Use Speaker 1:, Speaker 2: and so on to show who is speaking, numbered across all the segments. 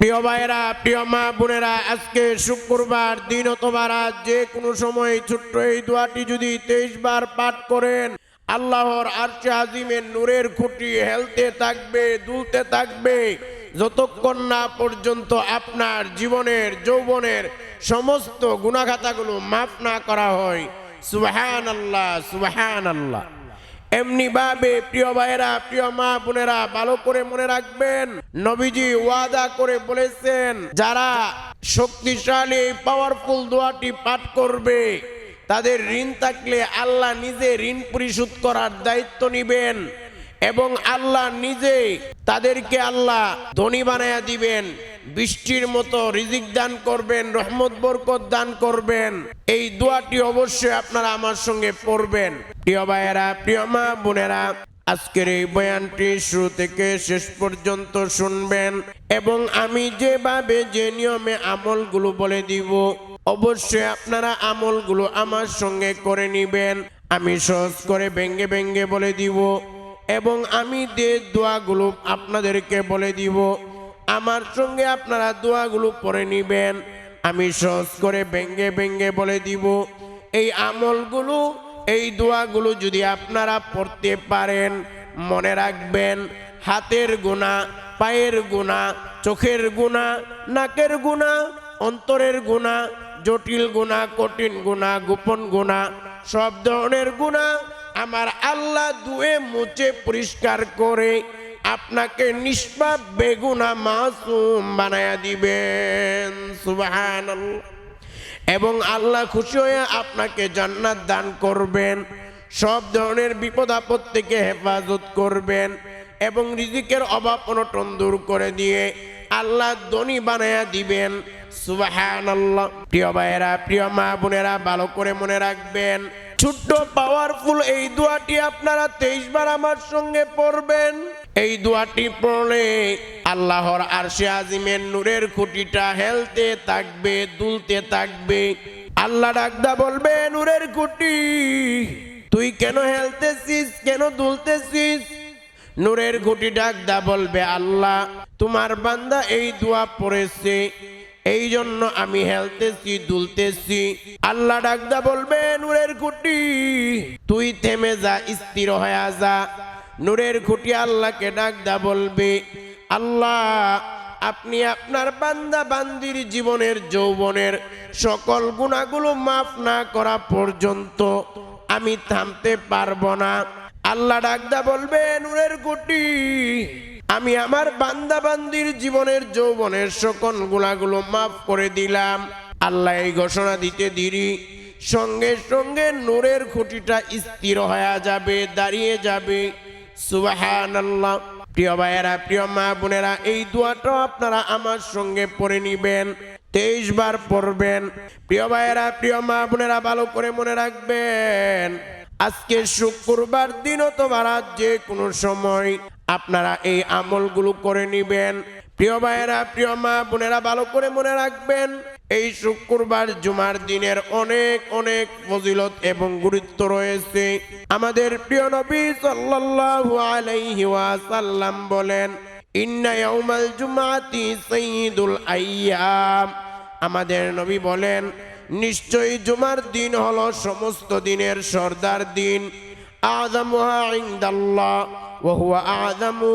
Speaker 1: প্রিয় ভাইয়েরা, প্রিয় মা বোনেরা, আজকে শুক্রবার দিন অথবা রাত যে কোনো সময় ছোট্ট এই দোয়াটি যদি তেইশ বার পাঠ করেন, আল্লাহর আরশে আজিমের নূরের খুঁটি হেলতে থাকবে, দুলতে থাকবে। যতক্ষণ না পর্যন্ত আপনার জীবনের, যৌবনের সমস্ত গুণাখাতাগুলো মাফ না করা হয় সুবাহান আল্লাহ সুবাহান আল্লাহ এমনি ভাবে প্রিয় ভাইয়েরা, প্রিয় মা বোনেরা, ভালো করে মনে রাখবেন, নবীজি ওয়াদা করে বলেছেন, যারা শক্তিশালী পাওয়ারফুল দোয়াটি পাঠ করবে, তাদের ঋণ থাকলে আল্লাহ নিজে ঋণ পরিশোধ করার দায়িত্ব নিবেন এবং আল্লাহ নিজে তাদেরকে আল্লাহ ধনী বানায়া দিবেন। বৃষ্টির মতো রিজিক দান করবেন, রহমত, বরকত দান করবেন। এই দোয়াটি অবশ্যই আপনারা আমার সঙ্গে পড়বেন। প্রিয় ভাইয়েরা, প্রিয় মা বোনেরা, আজকের এই বয়ানটি শুরু থেকে শেষ পর্যন্ত শুনবেন এবং আমি যেভাবে যে নিয়মে আমলগুলো বলে দিব, অবশ্যই আপনারা আমলগুলো আমার সঙ্গে করে নিবেন। আমি সহজ করে ব্যঙ্গে ব্যঙ্গে বলে দিব এবং আমি যে দোয়াগুলো আপনাদেরকে বলে দিব আমার সঙ্গে আপনারা দোয়াগুলো পরে নিবেন। আমি সহজ করে ব্যঙ্গে ব্যঙ্গে বলে দিব, এই আমলগুলো, এই দোয়াগুলো যদি আপনারা পড়তে পারেন, মনে রাখবেন হাতের গুণা, পায়ের গুণা, চোখের গুণা, নাকের গুণা, অন্তরের গুণা, জটিল গুণা, কঠিন গুণা, গোপন গুণা, সব ধরনের গুণা আমার আল্লাহ দুয়ে মুছে পরিষ্কার করে আপনাকে নিষ্পাপ বেগুনা মাসুম বানায়া দিবেন। সুবাহান এবং আল্লাহ খুশি হয়ে আপনাকে জান্নাত দান করবেন। সব ধরনের বিপদ আপদ থেকে হেফাজত করবেন এবং রিজিকের অভাব অনটন দূর করে দিয়ে আল্লাহ ধনী বানায়া দিবেন। সুবাহান প্রিয় ভাইয়েরা, প্রিয় মা বোনেরা, ভালো করে মনে রাখবেন, ছোট্ট পাওয়ারফুল এই দোয়াটি আপনারা তেইশ বার আমার সঙ্গে পড়বেন। এই দোয়াটি পড়লে আল্লাহর আরশে আজিমের নূরের খুঁটিটা হেলতে থাকবে, দুলতে থাকবে। আল্লাহ ডাকদা বলবে, নূরের খুঁটি, তুই কেন হেলতেছিস, কেন দুলতেছিস? নূরের খুঁটি ডাকদা বলবে, আল্লাহ, তোমার বান্দা এই দোয়া পড়েছে এই জন্য আমি হেলতেছি, দুলতেছি। আল্লাহ ডাকদা বলবে, নূরের খুঁটি, তুই থেমে যা, স্থির হয়ে যা। নূরের খুঁটি আল্লাহকে ডাকদা বলবে, আল্লাহ, আপনি আপনার বান্দা বান্দির জীবনের, যৌবনের সকল গুণাগুলো মাফ না করা পর্যন্ত আমি থামতে পারব না। আল্লাহ ডাকদা বলবে, নূরের গুটি আমি আমার বান্দা বান্দির জীবনের, যৌবনের সকল গুণাগুলো মাফ করে দিলাম। আল্লাহ এই ঘোষণা দিতে দিরি। সঙ্গে সঙ্গে নূরের খুঁটিটা স্থির হয়ে যাবে, দাঁড়িয়ে যাবে। সুবাহান প্রিয় ভাইয়েরা, প্রিয় মা বোনেরা, এই দোয়াটাও আপনারা আমার সঙ্গে পড়ে নিবেন, তেইশ বার পড়বেন। প্রিয় ভাইয়েরা, প্রিয় মা বোনেরা, ভালো করে মনে রাখবেন, আজকে শুক্রবার দিন অথবা রাত যে কোনো সময় আপনারা এই আমলগুলো করে নিবেন। প্রিয় ভাইয়েরা, প্রিয় মা বোনেরা, ভালো করে মনে রাখবেন এই শুক্রবার জুমার দিনের অনেক অনেক ফজিলত এবং গুরুত্ব রয়েছে। আমাদের প্রিয় নবী সাল্লাল্লাহু আলাইহি ওয়াসাল্লাম বলেন, ইন্না ইয়াউমাল জুমাতি সাইয়্যিদুল আইয়াম। আমাদের নবী বলেন, নিশ্চয়ই জুমার দিন হলো সমস্ত দিনের সর্দার দিন। আযমুহা ইনদাল্লাহ, ওয়া হুয়া আযমু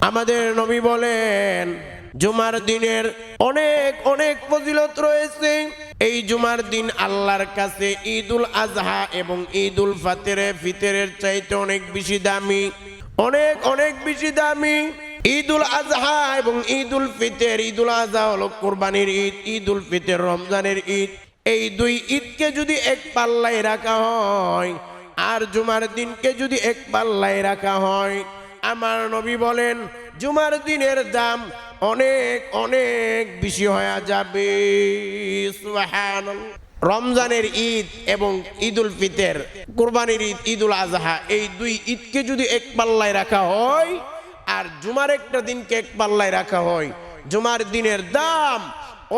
Speaker 1: আমাদের নবী বলেন, জুমার দিনের অনেক অনেক ফজিলত রয়েছে। এই জুমার দিন আল্লাহর কাছে ঈদুল আজহা এবং ঈদুল ফাতেরে, ফিতরের চাইতে অনেক বেশি দামি। অনেক অনেক বেশি দামি। ঈদুল আজহা এবং ঈদুল ফিতর, ঈদুল আজহা হলো কোরবানির ঈদ, ঈদুল ফিতর রমজানের ঈদ। এই দুই ঈদকে যদি এক পাল্লায় রাখা হয় আর জুমার দিনকে যদি এক পাল্লায় রাখা হয়, আমার নবী বলেন, জুমার দিনের দাম অনেক অনেক বেশি হয়ে যাবে। রমজানের ঈদ এবং ঈদুল ফিতের, কোরবানির ঈদ, ঈদুল আজহা, এই দুই ঈদকে যদি এক পাল্লায় রাখা হয়, আর জুমার একটা দিনকে এক পাল্লায় রাখা হয়, জুমার দিনের দাম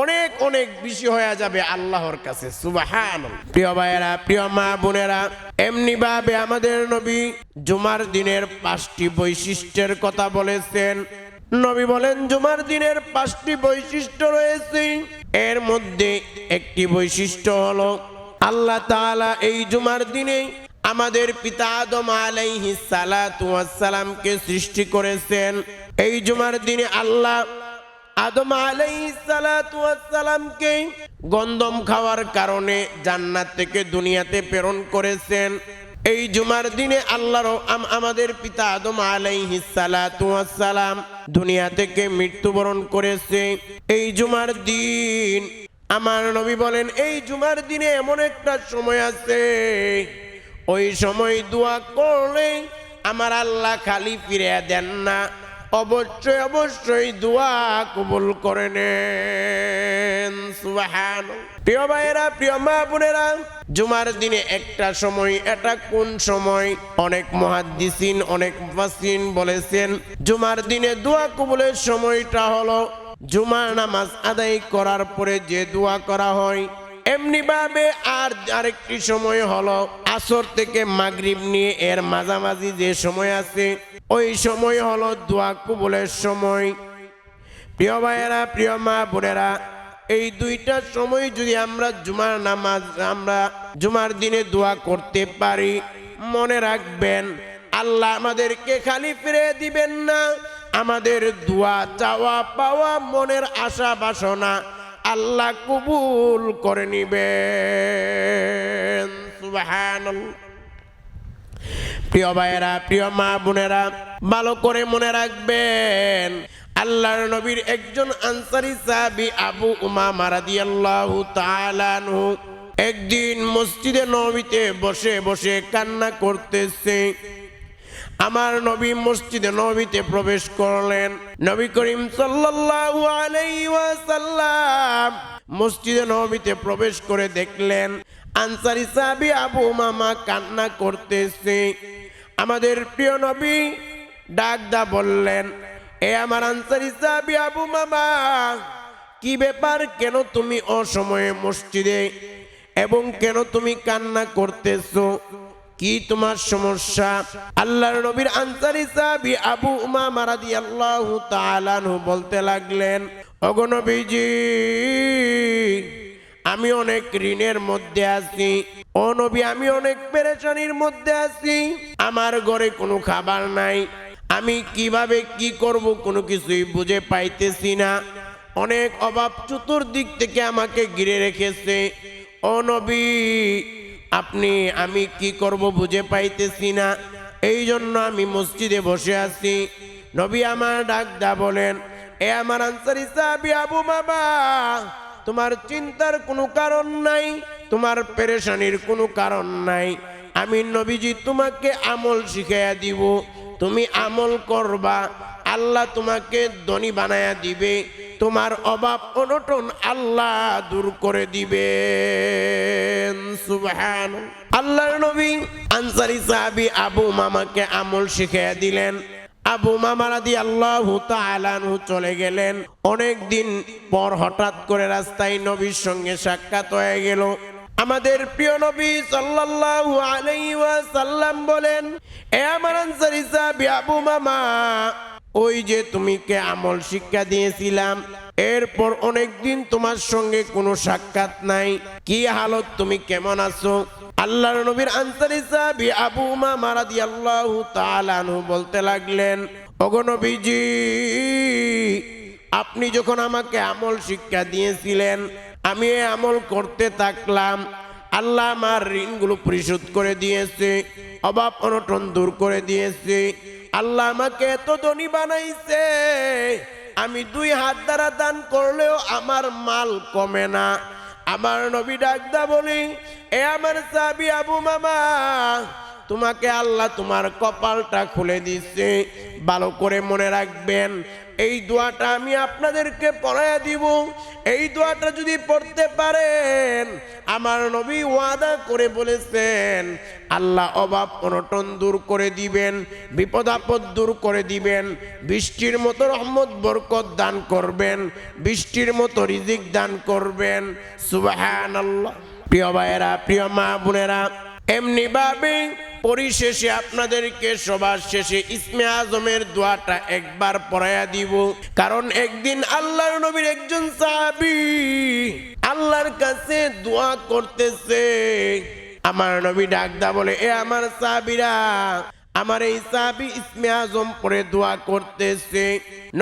Speaker 1: অনেক অনেক বেশি হয়ে যাবে আল্লাহর কাছে সুবাহান প্রিয় ভাইয়েরা, প্রিয় মা বোনেরা, এমনি ভাবে আমাদের নবী জুমার দিনের পাঁচটি বৈশিষ্ট্যের কথা বলেছেন। নবী বলেন, জুমার দিনের পাঁচটি বৈশিষ্ট্য রয়েছে। এর মধ্যে একটি বৈশিষ্ট্য হলো, আল্লাহ এই জুমার দিনে আমাদের পিতা আদম আলাইহিস সালাতু সালামকে সৃষ্টি করেছেন। এই জুমার দিনে আল্লাহ আদম ওয়াস গন্ধম খাওয়ার কারণে জান্নাত থেকে দুনিয়াতে প্রেরণ করেছেন। এই জুমার দিনে আল্লাহর আম- আমাদের পিতা আদম আলাইহিস সালাতু দুনিয়া থেকে মৃত্যুবরণ করেছে। এই জুমার দিন, আমার নবী বলেন, এই জুমার দিনে এমন একটা সময় আছে, ওই সময় দোয়া করলে আমার আল্লাহ খালি ফিরে দেন না। অবশ্যই অবশ্যই দোয়া কবুল করে নেন। সুবাহান প্রিয় ভাইয়েরা, প্রিয় মা বোনেরা, জুমার দিনে একটা সময়, এটা কোন সময়? অনেক মহাদ্দিসিন, অনেক মুফাসসিরিন বলেছেন, জুমার দিনে দোয়া কবুলের সময়টা হলো জুমার নামাজ আদায় করার পরে যে দোয়া করা হয় এমনি ভাবে আর আরেকটি সময় হলো আসর থেকে মাগরিব নিয়ে এর মাঝামাঝি যে সময় আছে, ওই সময় হলো দোয়া কবুলের সময়। প্রিয় ভাইয়েরা, প্রিয় মা বোনেরা, এই দুইটা সময় যদি আমরা জুমার নামাজ, আমরা জুমার দিনে দোয়া করতে পারি, মনে রাখবেন আল্লাহ আমাদেরকে খালি ফিরে দিবেন না। আমাদের দোয়া, চাওয়া, পাওয়া মনের আশা, বাসনা আল্লাহ কবুল করে নিবেন। প্রিয় ভাইয়েরা, প্রিয় মা বোনেরা, ভালো করে মনে রাখবেন, আল্লাহর নবীর একজন আনসারি সাহাবী আবু উমা তাআলা আনহু একদিন মসজিদে নবীতে বসে বসে কান্না করতেছে। আমার নবী মসজিদে নবীতে প্রবেশ করলেন। নবী করিম সাল্লাল্লাহু মসজিদে নবীতে প্রবেশ করে দেখলেন, আনসারি সাহাবী আবু মামা কান্না করতেছে। আমাদের প্রিয় নবী ডাকদা বললেন, এ আমার আনসারি সাহাবী আবু মামা কি ব্যাপার? কেন তুমি অসময়ে মসজিদে এবং কেন তুমি কান্না করতেছো? কি তোমার সমস্যা? আল্লাহর নবীর আনসারি সাহাবী আবু উমামা রাদিয়াল্লাহু তাআলা আনহু বলতে লাগলেন, ওগো নবীজি, আমি অনেক ঋণের মধ্যে আছি। ও নবী, আমি অনেক পেরেশানির মধ্যে আছি। আমার ঘরে কোনো খাবার নাই। আমি কীভাবে কি করব কোনো কিছুই বুঝে পাইতেছি না। অনেক অভাব চতুর্দিক থেকে আমাকে ঘিরে রেখেছে। ও নবী আপনি, আমি কি করব বুঝে পাইতেছি না। এই জন্য আমি মসজিদে বসে আছি। নবী আমার ডাক দা বলেন, এ আমার আনসারি সাহাবী আবু বাবা তোমার চিন্তার কোনো কারণ নাই, তোমার পেরেশানির কোনো কারণ নাই। আমি নবীজি তোমাকে আমল শিখাইয়া দিব, তুমি আমল করবা, আল্লাহ তোমাকে ধনী বানায়া দিবে তোমার অভাব অনটন আল্লাহ দূর করে দিবে সুবহান আল্লাহর নবী, আনসারি সাহাবী আবু মামাকে আমল শিখিয়ে দিলেন। আবু মামা রাদি আল্লাহ তালানহু চলে গেলেন। অনেক দিন পর হঠাৎ করে রাস্তায় নবীর সঙ্গে সাক্ষাৎ হয়ে গেল। আমাদের প্রিয় নবী সাল্লাল্লাহু আলাইহি ওয়াসাল্লাম বলেন, এ আমার আনসারি সাহাবী আবু মামা ওই যে তুমি কে আমল শিক্ষা দিয়েছিলাম, এরপর অনেকদিন তোমার সঙ্গে কোনো সাক্ষাৎ নাই। কি হালত তুমি কেমন আছো? আল্লাহর নবীর আনসারি সাহাবী আবু উমামা রাদিয়াল্লাহু তাআলা আনহু বলতে লাগলেন, ওগো নবীজি, আপনি যখন আমাকে আমল শিক্ষা দিয়েছিলেন, আমি এই আমল করতে থাকলাম। আল্লাহ আমার ঋণগুলো পরিশোধ করে দিয়েছে, অভাব অনটন দূর করে দিয়েছে। আল্লাহ আমাকে এত ধনী বানাইছে, আমি দুই হাত দ্বারা দান করলেও আমার মাল কমে না। আমার নবী ডাকদা বলি, এ আমার সাবি আবু মামা তোমাকে আল্লাহ তোমার কপালটা খুলে দিচ্ছে। ভালো করে মনে রাখবেন, এই দোয়াটা আমি আপনাদেরকে পড়াইয়া দিব। এই দোয়াটা যদি পড়তে পারেন, আমার নবী ওয়াদা করে বলেছেন, আল্লাহ অভাব অনটন দূর করে দিবেন, বিপদ আপদ দূর করে দিবেন, বৃষ্টির মতো রহমত বরকত দান করবেন, বৃষ্টির মতো রিজিক দান করবেন। আল্লাহ প্রিয় ভাইয়েরা, প্রিয় মা বোনেরা এমনি ভাবে পরিশেষে আপনাদেরকে সবার শেষে ইসমে আজমের দোয়াটা একবার পড়াইয়া দিব। কারণ একদিন আল্লাহর নবীর একজন সাহাবী আল্লাহর কাছে দোয়া করতেছে। আমার নবী ডাকদা বলে, এ আমার সাহাবীরা, আমার এই সাহাবী ইসমে আজম পরে দোয়া করতেছে।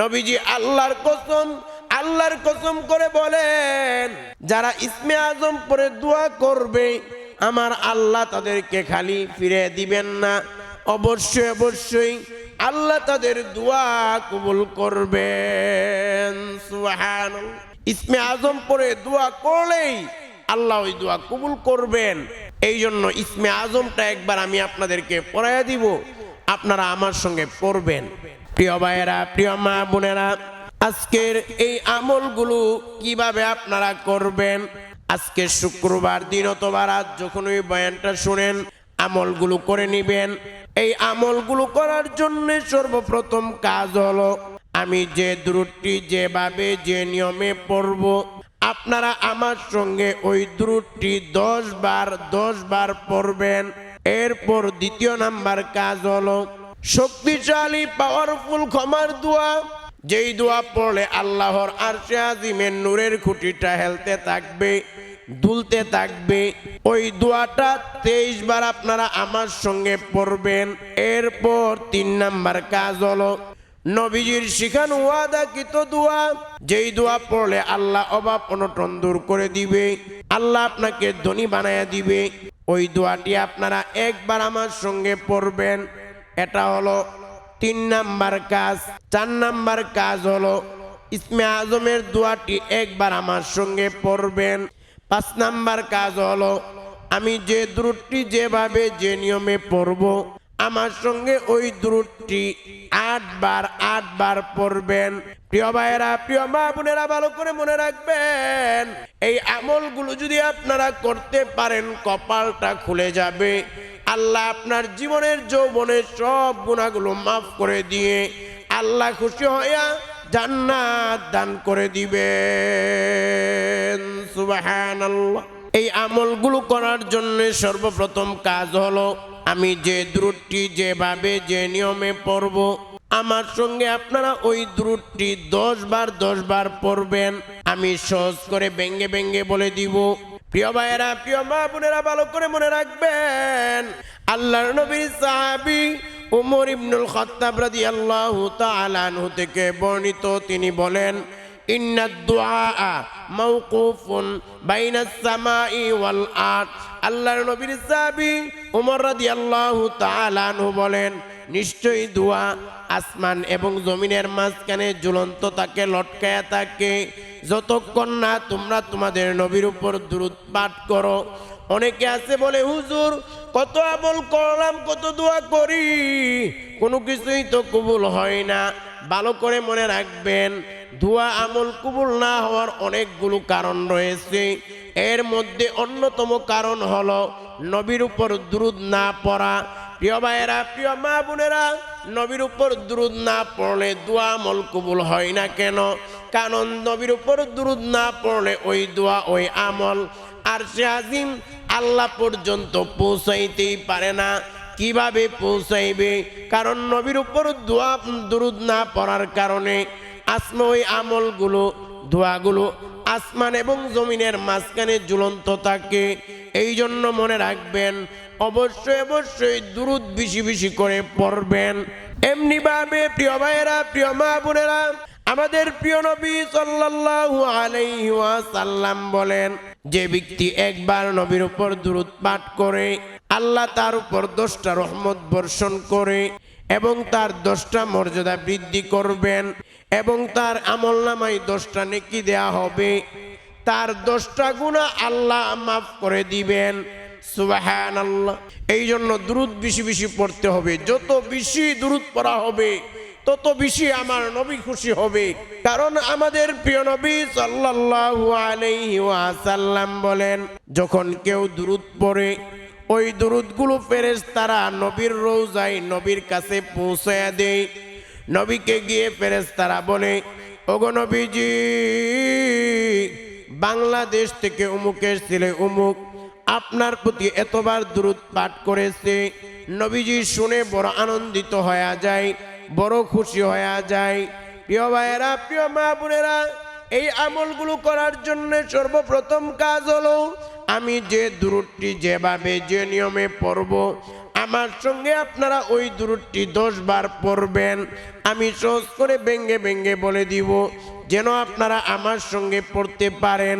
Speaker 1: নবীজি আল্লাহর কসম আল্লাহর কসম করে বলেন, যারা ইসমে আজম পরে দোয়া করবে আমার আল্লাহ তাদেরকে খালি ফিরে দিবেন না। অবশ্যই অবশ্যই আল্লাহ তাদের দোয়া কবুল করবেন। সুবহানাল্লাহ। ইসমে আজম পরে দোয়া করলেই আল্লাহ ওই দোয়া কবুল করবেন। এই জন্য ইসমে আজমটা একবার আমি আপনাদেরকে পড়াইয়া দিব। আপনারা আমার সঙ্গে পড়বেন। প্রিয় ভাইয়েরা, প্রিয় মা বোনেরা, আজকের এই আমলগুলো কীভাবে আপনারা করবেন? আজকে শুক্রবার দিন অথবা রাত, যখন ওই বয়ানটা শুনেন, আমলগুলো করে নিবেন। এই আমলগুলো করার জন্য সর্বপ্রথম কাজ হলো, আমি যে দ্রুটটি যেভাবে, যে নিয়মে পড়ব, আপনারা আমার সঙ্গে ওই দ্রুটটি দশ বার দশ বার পড়বেন। এরপর দ্বিতীয় নাম্বার কাজ হলো, শক্তিশালী পাওয়ারফুল ক্ষমার দোয়া। যেই দোয়া পড়লে আল্লাহর আরশে আজিমের নূরের খুঁটিটা হেলতে থাকবে। দুলতে থাকবে। ওই দোয়াটা তেইশ বার আপনারা আমার সঙ্গে পড়বেন। এরপর তিন নাম্বার কাজ হলো, নবীজির শিখানো ওয়াদা কিত দোয়া? যেই দোয়া পড়লে আল্লাহ অভাব অনটন দূর করে দিবে, আল্লাহ আপনাকে ধনী বানায়া দিবে। ওই দোয়াটি আপনারা একবার আমার সঙ্গে পড়বেন। এটা হলো তিন নাম্বার কাজ। চার নাম্বার কাজ হলো, ইসমে আজমের দোয়াটি একবার আমার সঙ্গে পড়বেন। পাঁচ নাম্বার কাজ হলো, আমি যে দ্রুটটি যেভাবে যে নিয়মে পড়ব, আমার সঙ্গে ওই দ্রুটটি আটবার আটবার পড়বেন। প্রিয় ভাইয়েরা, প্রিয় মা বোনেরা, ভালো করে মনে রাখবেন, এই আমলগুলো যদি আপনারা করতে পারেন, কপালটা খুলে যাবে। আল্লাহ আপনার জীবনের যৌবনের সব গুণাগুলো মাফ করে দিয়ে, আল্লাহ খুশি হইয়া জান্নাত দান করে দিবেন। সুবহানাল্লাহ। এই আমলগুলো করার জন্য সর্বপ্রথম কাজ হলো, আমি যে দ্রুটটি যেভাবে যে নিয়মে পড়ব, আমার সঙ্গে আপনারা ওই দ্রুটটি দশ বার দশ বার পড়বেন, আমি সহজ করে ব্যঙ্গে ব্যঙ্গে বলে দিব। প্রিয় ভাইয়েরা, প্রিয় মা বোনেরা, ভালো করে মনে রাখবেন, আল্লাহর নবীর সাহাবী উমর ইবনুল খত্তাব রাদিয়াল্লাহু তাআলা আনহু থেকে বর্ণিত, তিনি বলেন, ইন্না ওয়াল আল্লাহর নবীর বলেন, নিশ্চয়ই দোয়া আসমান এবং জমিনের মাঝখানে ঝুলন্ত তাকে, লটকায়া থাকে যতক্ষণ না তোমরা তোমাদের নবীর উপর দ্রুত পাঠ করো, অনেকে আছে বলে, হুজুর, কত আমল করলাম, কত দোয়া করি। কোনো কিছুই তো কবুল হয় না। ভালো করে মনে রাখবেন, দোয়া আমল কবুল না হওয়ার অনেকগুলো কারণ রয়েছে। এর মধ্যে অন্যতম কারণ হলো, নবীর উপর দ্রুত না পড়া। প্রিয় ভাইয়েরা, প্রিয় মা বোনেরা নবীর উপর দ্রুত না পড়লে দোয়া আমল কবুল হয় না কেন? কারণ নবীর উপর দ্রুত না পড়লে ওই দোয়া, ওই আমল আর সে আজিম আল্লাহ পর্যন্ত পৌঁছাইতেই পারে না। কীভাবে পৌঁছাইবে? কারণ নবীর উপর দোয়া, দুরুদ না পড়ার কারণে আসমা ওই আমলগুলো, দোয়াগুলো আসমান এবং জমিনের মাঝখানে ঝুলন্ত থাকে। এই জন্য মনে রাখবেন অবশ্যই অবশ্যই দুরুদ বেশি বেশি করে পড়বেন। এমনি ভাবে প্রিয় ভাইয়েরা, প্রিয় মা বোনেরা, আমাদের প্রিয় নবী সাল্লাল্লাহু আলাইহি ওয়াসাল্লাম বলেন, যে ব্যক্তি একবার নবীর উপর দুরুদ পাঠ করে, আল্লাহ তার উপর দশটা রহমত বর্ষণ করে এবং তার দশটা মর্যাদা বৃদ্ধি করবেন এবং তার আমল নামাই দশটা নেকি দেয়া হবে, তার দশটা গুণা আল্লাহ মাফ করে দিবেন। এই জন্য দ্রুত বেশি বেশি পড়তে হবে। যত বেশি দূরত পড়া হবে, তত বেশি আমার নবী খুশি হবে। কারণ আমাদের প্রিয় নবী ওয়াসাল্লাম বলেন, যখন কেউ দূরত পড়ে, ওই দুরুদগুলো ফেরেস তারা নবীর রোজায় নবীর কাছে পৌঁছায়া দেয়। নবীকে গিয়ে ফেরেস তারা বলে, ওগো নবীজি, বাংলাদেশ থেকে উমুকের ছেলে উমুক আপনার প্রতি এতবার দূরত পাঠ করেছে, নবীজি শুনে বড় আনন্দিত হয়ে যায়, বড় খুশি হয়ে যায়। প্রিয় ভাইয়েরা, প্রিয় মা বোনেরা, এই আমলগুলো করার জন্য সর্বপ্রথম কাজ হলো, আমি যে দূরটি যেভাবে যে নিয়মে পড়ব, আমার সঙ্গে আপনারা ওই দূরটি দশ বার পড়বেন। আমি সহজ করে ব্যঙ্গে ব্যঙ্গে বলে দিব, যেন আপনারা আমার সঙ্গে পড়তে পারেন।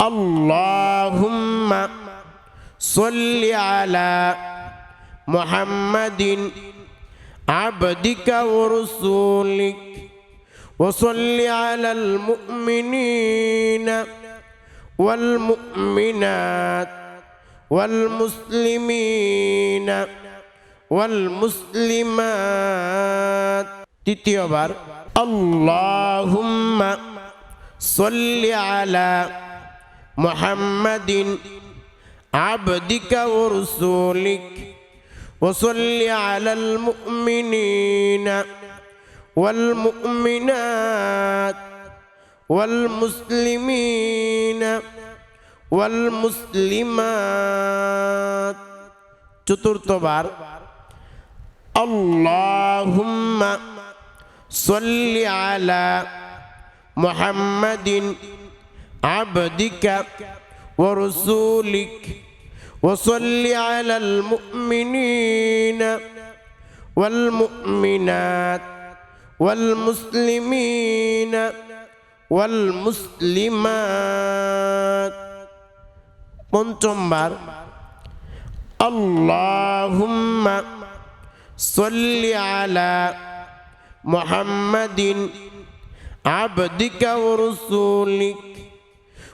Speaker 1: اللهم صل على محمد عبدك ورسولك وصل على المؤمنين والمؤمنات والمسلمين والمسلمات. تتيوبر اللهم صل على محمد عبدك ورسولك وصل على المؤمنين والمؤمنات والمسلمين والمسلمات চতুর্থবার اللهم صل على محمد عبدك ورسولك وصل على المؤمنين والمؤمنات والمسلمين والمسلمات পঞ্চমবার اللهم صل على محمد عبدك ورسولك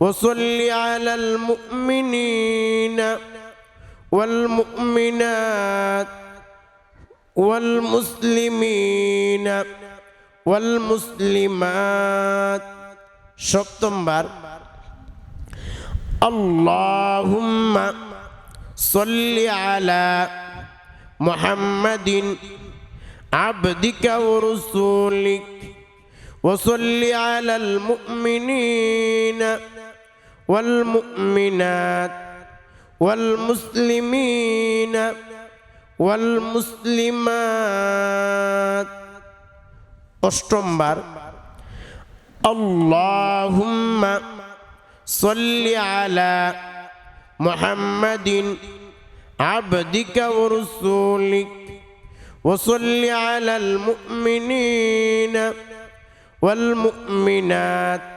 Speaker 1: وصل على المؤمنين والمؤمنات والمسلمين والمسلمات সপ্তমবার اللهم صل على محمد عبدك ورسولك وصل على المؤمنين والمؤمنات والمسلمين والمسلمات. أشتمبر اللهم صل على محمد عبدك ورسولك وصل على المؤمنين والمؤمنات.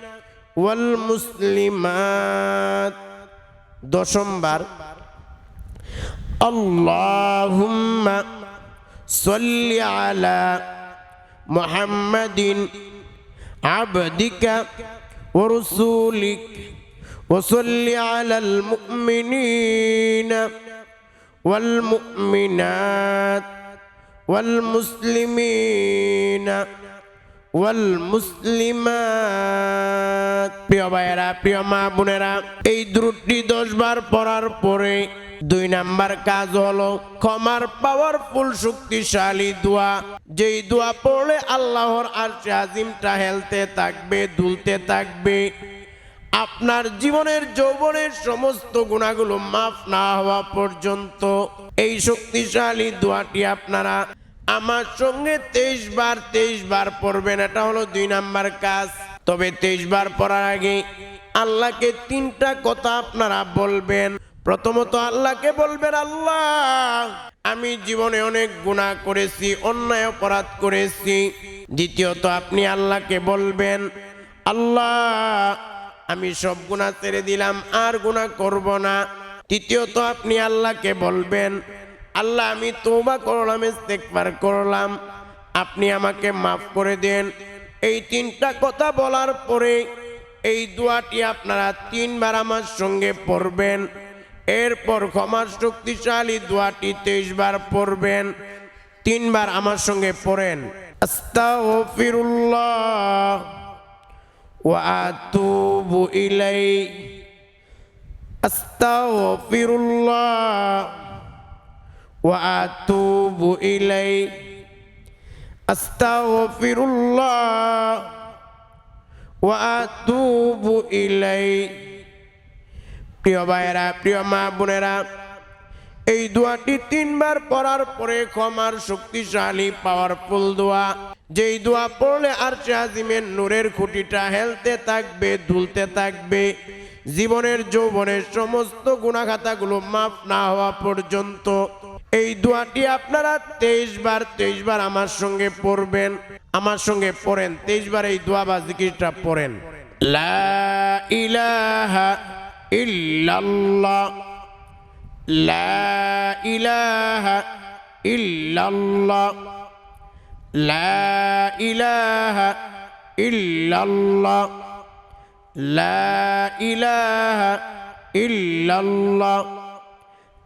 Speaker 1: والمسلمات. دوشم بار اللهم صل على محمد عبدك ورسولك وصل على المؤمنين والمؤمنات والمسلمين والمسلمين ওয়াল মুসলিমাত প্রিয় ভাইয়েরা, প্রিয় মা বোনেরা, এই দ্রুটটি দশবার পড়ার পরে দুই নাম্বার কাজ হলো ক্ষমার পাওয়ারফুল শক্তিশালী দোয়া। যেই দোয়া পড়লে আল্লাহর আর আজিমটা হেলতে থাকবে, দুলতে থাকবে। আপনার জীবনের যৌবনের সমস্ত গুণাগুলো মাফ না হওয়া পর্যন্ত এই শক্তিশালী দোয়াটি আপনারা আমার সঙ্গে তেইশ বার তেইশ বার পড়বেন, এটা হলো দুই নাম্বার কাজ। তবে তেইশ বার পড়ার আগে আল্লাহকে তিনটা কথা আপনারা বলবেন। প্রথমত আল্লাহকে বলবেন, আল্লাহ, আমি জীবনে অনেক গুণা করেছি, অন্যায় অপরাধ করেছি। দ্বিতীয়ত, আপনি আল্লাহকে বলবেন, আল্লাহ, আমি সব গুণা ছেড়ে দিলাম, আর গুণা করব না। তৃতীয়ত, আপনি আল্লাহকে বলবেন আল্লাহ, আমি তোবা করলাম ইস্তেকবার করলাম। আপনি আমাকে মাফ করে দেন। এই তিনটা কথা বলার পরে এই দোয়াটি আপনারা তিনবার আমার সঙ্গে পড়বেন। এরপর ক্ষমার শক্তিশালী দোয়াটি তেইশবার পড়বেন। তিনবার আমার সঙ্গে পড়েন। আস্তাগফিরুল্লাহ ওয়া আতুবু ইলাই وأتوب إليه أستغفر الله وأتوب إليه প্রিয় ভাইয়েরা প্রিয় মা বোনেরা এই দোয়াটি তিনবার পড়ার পরে ক্ষমার শক্তিশালী পাওয়ারফুল দোয়া যেই দোয়া পড়লে আর আজিমের নূরের খুঁটিটা হেলতে থাকবে দুলতে থাকবে জীবনের যৌবনের সমস্ত গুণাখাতাগুলো মাফ না হওয়া পর্যন্ত এই দোয়াটি আপনারা তেইশ বার তেইশ বার আমার সঙ্গে পড়বেন, আমার সঙ্গে পড়েন তেইশ বার এই দোয়া বা জিকিরটা পড়েন। লা ইলাহা ইল্লাল্লাহ, লা ইলাহা লা ইলাহা লা ইলাহা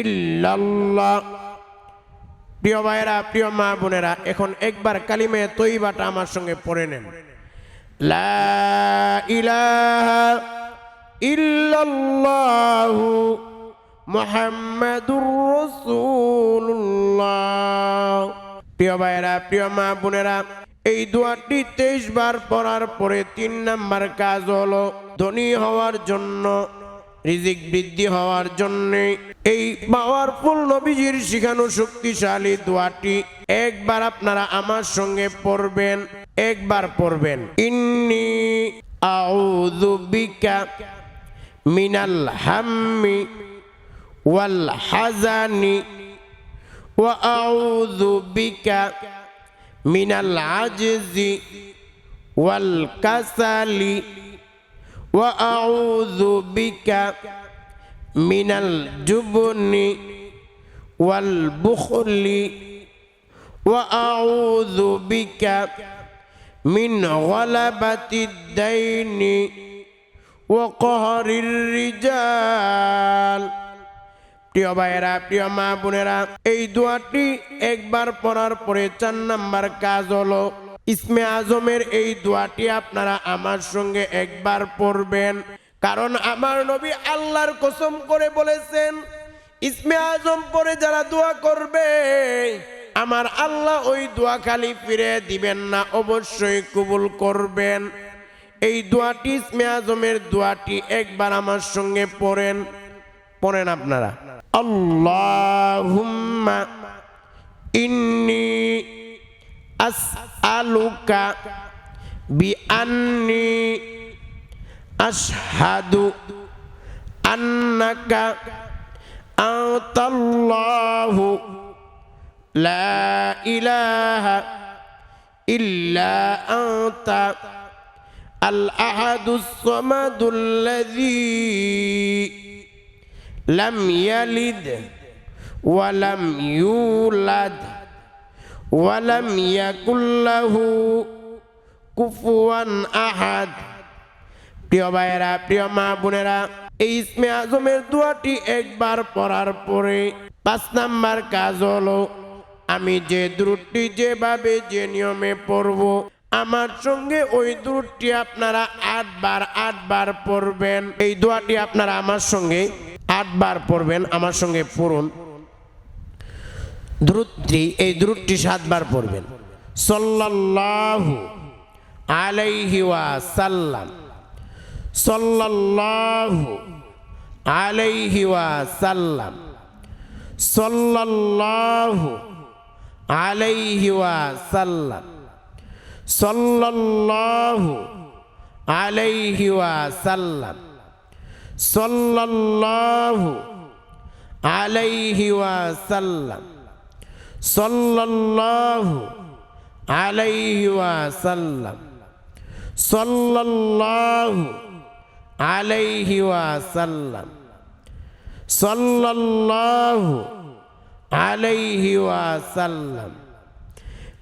Speaker 1: ইল্লাল্লাহ। প্রিয় ভাইরা প্রিয় মা বোনেরা, এখন একবার কালিমে তৈবাটা আমার সঙ্গে পড়ে নেন। লা ইলাহা ইল্লাল্লাহু মোহাম্মদুর রসুল্লাহ প্রিয় ভাইরা প্রিয় মা বোনেরা, এই দোয়াটি তেইশ বার পড়ার পরে তিন নাম্বার কাজ হলো ধনী হওয়ার জন্য রিজিক বৃদ্ধি হওয়ার জন্য এই পাওয়ারফুল নবীজির শিখানো শক্তিশালী দোয়াটি একবার আপনারা আমার সঙ্গে পড়বেন, একবার পড়বেন। ইন্নি আউযু বিকা মিনাল হাম্মি ওয়াল হাজানি ওয়া আউযু বিকা মিনাল আজিজি ওয়াল কাসালি وأعوذ بك من الجبن والبخل وأعوذ بك من غلبة الدين وقهر الرجال প্রিয় ভাইয়েরা প্রিয় মা বোনেরা এই দোয়াটি একবার পড়ার পরে চার নাম্বার কাজ হলো ইসমে আজমের এই দোয়াটি আপনারা আমার সঙ্গে একবার পড়বেন। কারণ আমার নবী আল্লাহর কসম করে বলেছেন, ইসমে আজম পরে যারা দোয়া করবে, আমার আল্লাহ ওই দোয়া খালি ফিরে দিবেন না, অবশ্যই কবুল করবেন। এই দোয়াটি, ইসমে আজমের দোয়াটি একবার আমার সঙ্গে পড়েন। পড়েন আপনারা। আল্লাহুম্মা ইন্নি as'aluka bi anni ashadu annaka antallahu la ilaha illa anta الأحد الصمد الذي لم يلد ولم يولد ওয়ালাম ইয়াকুল্লাহু কুফুয়ান আহাদ প্রিয় ভাইয়েরা, প্রিয় মা বোনেরা, এই ইসমে আজমের দোয়াটি একবার পড়ার পরে পাঁচ নাম্বার কাজ হলো, আমি যে দূরটি যেভাবে যে নিয়মে পড়ব, আমার সঙ্গে ওই দূরটি আপনারা আটবার আটবার পড়বেন। এই দোয়াটি আপনারা আমার সঙ্গে আটবার পড়বেন, আমার সঙ্গে পড়ুন। দ্রুতটি এই দ্রুতটি সাতবার পড়বেন। সল্লাহু আলাইহি সাল্লাম সল্লাহু আলাইহি সাল্লাম সল্লাহু আলাইহি সাল্লাম সল্লাহু আলাইহি সাল্লাম সল্লাহু আলাইহি সাল্লাম সল্লাল্লাহু আলাইহি ওয়াসাল্লাম। সল্লাল্লাহু আলাইহি ওয়াসাল্লাম। সল্লাল্লাহু আলাইহি ওয়াসাল্লাম।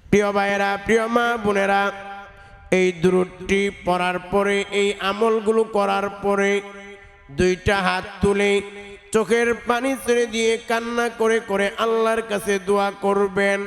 Speaker 1: প্রিয় ভাইয়েরা, প্রিয় মা বোনেরা, এই দূরটি পড়ার পরে, এই আমলগুলো করার পরে দুইটা হাত তুলে চোখের পানি ছেড়ে দিয়ে কান্না করে করে আল্লাহর কাছে দোয়া করবেন।